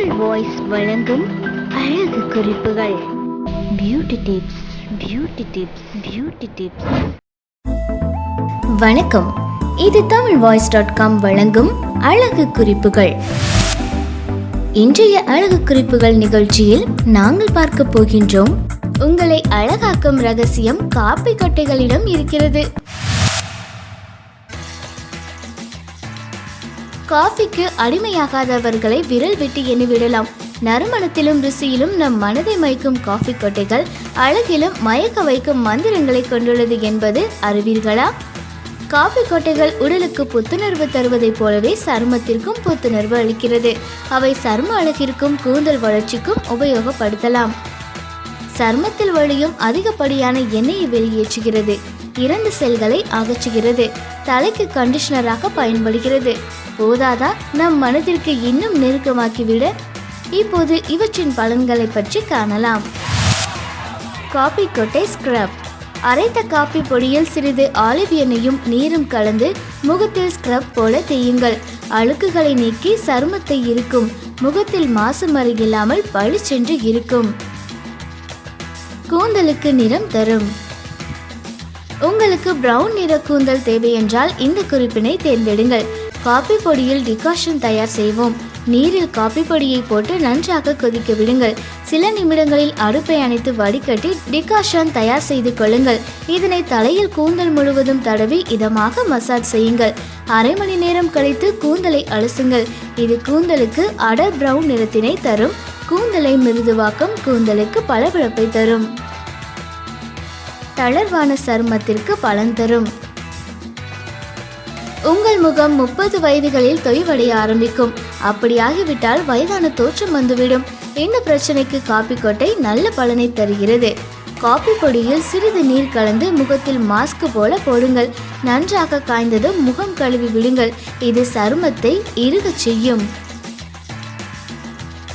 Tamil voice வழங்கும் அழகு குறிப்புகள். Beauty tips beauty tips beauty tips வணக்கம். இது தமிழ் வாய்ஸ் டாட் காம் வழங்கும் அழகு குறிப்புகள். இன்றைய அழகு குறிப்புகள் நிகழ்ச்சியில் நாங்கள் பார்க்க போகின்றோம். உங்களை அழகாக்கும் ரகசியம் காப்பி கொட்டைகளிடம் இருக்கிறது. காஃபிக்கு அடிமையாகாதவர்களை விரல் விட்டு எண்ணிவிடலாம். நறுமணத்திலும் ருசியிலும் நம் மனதை மயக்கும் காஃபி கொட்டைகள் அழகிலும் மயக்க வைக்கும் மந்திரங்களை கொண்டுள்ளது என்பது அறிவீர்களா? காஃபி கொட்டைகள் உடலுக்கு புத்துணர்வு தருவதைப் போலவே சருமத்திற்கும் புத்துணர்வு அளிக்கிறது. அவை சரும அழகிற்கும் கூந்தல் வளர்ச்சிக்கும் உபயோகப்படுத்தலாம். சருமத்தில் வழியும் அதிகப்படியான எண்ணெயை வெளியேற்றுகிறது. இறந்த செல்களை அகற்றுகிறது. தலைக்கு கண்டிஷனராக பயன்படுகிறது. போதாதா? நம் மனதிற்கு இன்னும் நெருக்கமாக்கிவிட இப்போது இவற்றின் பலன்களை பற்றி காணலாம். காபி கொட்டை ஸ்க்ரப் அரைத்த காப்பி பொடியில் சிறிது ஆலிவ் எண்ணெயும் நீரும் கலந்து முகத்தில் ஸ்க்ரப் போல தேயுங்கள். அழுக்குகளை நீக்கி சருமத்தை இருக்கும் முகத்தில் மாசு மருகில்லாமல் பளிச்சென்று இருக்கும். கூந்தலுக்கு நிறம் தரும். உங்களுக்கு பிரவுன் நிற கூந்தல் தேவை என்றால் இந்த குறிப்பினை தேர்ந்தெடுங்கள். காபி பொடியில் டிகாஷன் தயார் செய்வோம். நீரில் காபி பொடியை போட்டு நன்றாக கொதிக்க விடுங்கள். சில நிமிடங்களில் அடுப்பை அணைத்து வடிகட்டி டிகாஷன் தயார் செய்து கொள்ளுங்கள். இதனை தலையில் கூந்தல் முழுவதும் தடவி இதமாக மசாஜ் செய்யுங்கள். அரை மணி நேரம் கழித்து கூந்தலை அலசுங்கள். இது கூந்தலுக்கு அடர் பிரவுன் நிறத்தினை தரும். கூந்தலை மிருதுவாக்கும் கூந்தலுக்கு பளபளப்பை தரும். தளர்வான சருமத்திற்கு பலன் தரும். உங்கள் முகம் முப்பது வயதுகளில் தொய்வடைய ஆரம்பிக்கும். அப்படியாகிவிட்டால் வயதான தோற்றம் வந்துவிடும். இந்த பிரச்சனைக்கு காப்பி கொட்டை நல்ல பலனை தருகிறது. காப்பி பொடியில் சிறிது நீர் கலந்து முகத்தில் மாஸ்க் போல போடுங்கள். நன்றாக காய்ந்ததும் முகம் கழுவி விடுங்கள். இது சருமத்தை இறுகச் செய்யும்.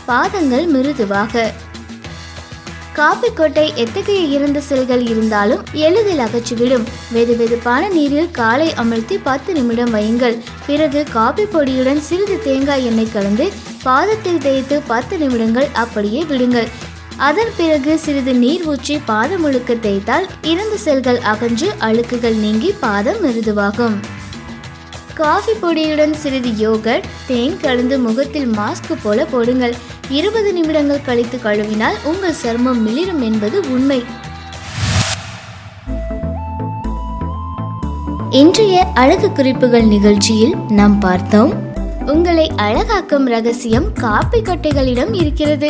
பாதங்கள் மிருதுவாக காப்பிக்கொட்டை எத்தகைய இறந்த செல்கள் இருந்தாலும் எளிதில் அகற்றிவிடும். வெது வெதுப்பான நீரில் காலை அமர்த்தி பத்து நிமிடம் வையுங்கள். பிறகு காபி பொடியுடன் சிறிது தேங்காய் எண்ணெய் கலந்து பாதத்தில் தேய்த்து பத்து நிமிடங்கள் அப்படியே விடுங்கள். அதன் பிறகு சிறிது நீர் ஊற்றி பாதம் முழுக்க தேய்த்தால் இறந்த செல்கள் அகன்று அழுக்குகள் நீங்கி பாதம் மிருதுவாகும். காஃபி பொடியுடன் சிறிது யோகட் தேன் கலந்து முகத்தில் மாஸ்க் போல போடுங்கள். இருபது நிமிடங்கள் கழித்து கழுவினால் உங்கள் சருமம் மிளிரும் என்பது உண்மை. இன்றைய அழகு குறிப்புகள் நிகழ்ச்சியில் நாம் பார்த்தோம் உங்களை அழகாக்கும் ரகசியம் காப்பி கட்டைகளிடம் இருக்கிறது.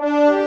Thank you.